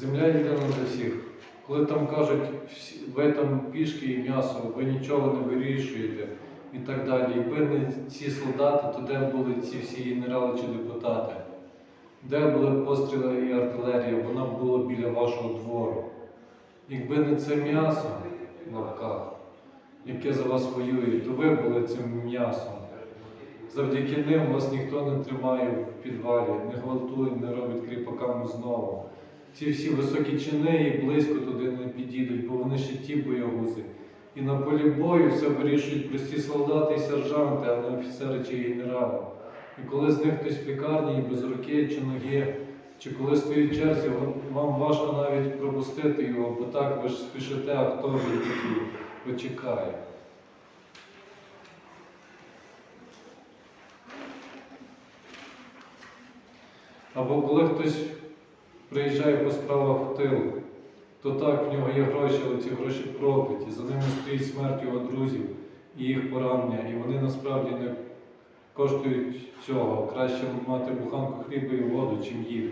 Земля єдина для всіх. Коли там кажуть, ви там пішки і м'ясо, ви нічого не вирішуєте і так далі. Якби не ці солдати, то де були ці всі генерали чи депутати? Де були постріли і артилерія? Вона була біля вашого двору. Якби не це м'ясо в лапках, яке за вас воює, то ви були цим м'ясом. Завдяки ним вас ніхто не тримає в підвалі, не гвалтує, не робить кріпаками знову. Ці всі високі чини і близько туди не підійдуть, бо вони ще ті боягузи. І на полі бою все вирішують прості солдати і сержанти, а не офіцери чи генерали. І коли з них хтось в лікарні і без руки чи ноги, чи коли стоїть в черзі, вам- важко навіть пропустити його, бо так ви ж спішите, а хто ви такий почекає. Або коли хтось приїжджає по справах в тил, то так, в нього є гроші, але ці гроші прокляті. За ними стоїть смерть його друзів і їх поранення, і вони насправді не коштують цього. Краще мати буханку хліба і воду, чим їх.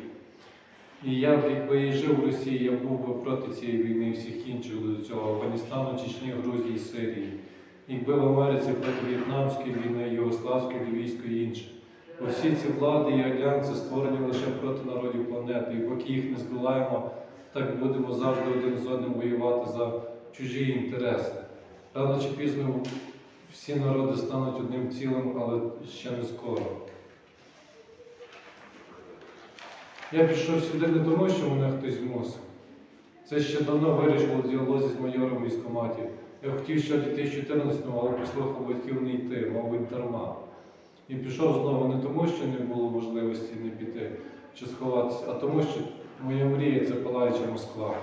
І я б, якби і жив в Росії, я був би проти цієї війни і всіх інших до цього Афганістану, Чечні, Грузії, Сирії. Якби в Америці проти В'єтнамської війни, Югославської, Лівійської і інших. Всі ці влади і альянси створені лише проти народів планети. І поки їх не здолаємо, так будемо завжди один з одним воювати за чужі інтереси. Рано чи пізно всі народи стануть одним цілим, але ще не скоро. Я пішов сюди не тому, що мене хтось змусив. Це ще давно вирішило в діалозі з майором військоматів. Я хотів ще в 2014-му, але послухав батьків не йти, мабуть, дарма. І пішов знову не тому, що не було можливості не піти чи сховатися, а тому, що моя мрія це палаюча Москва.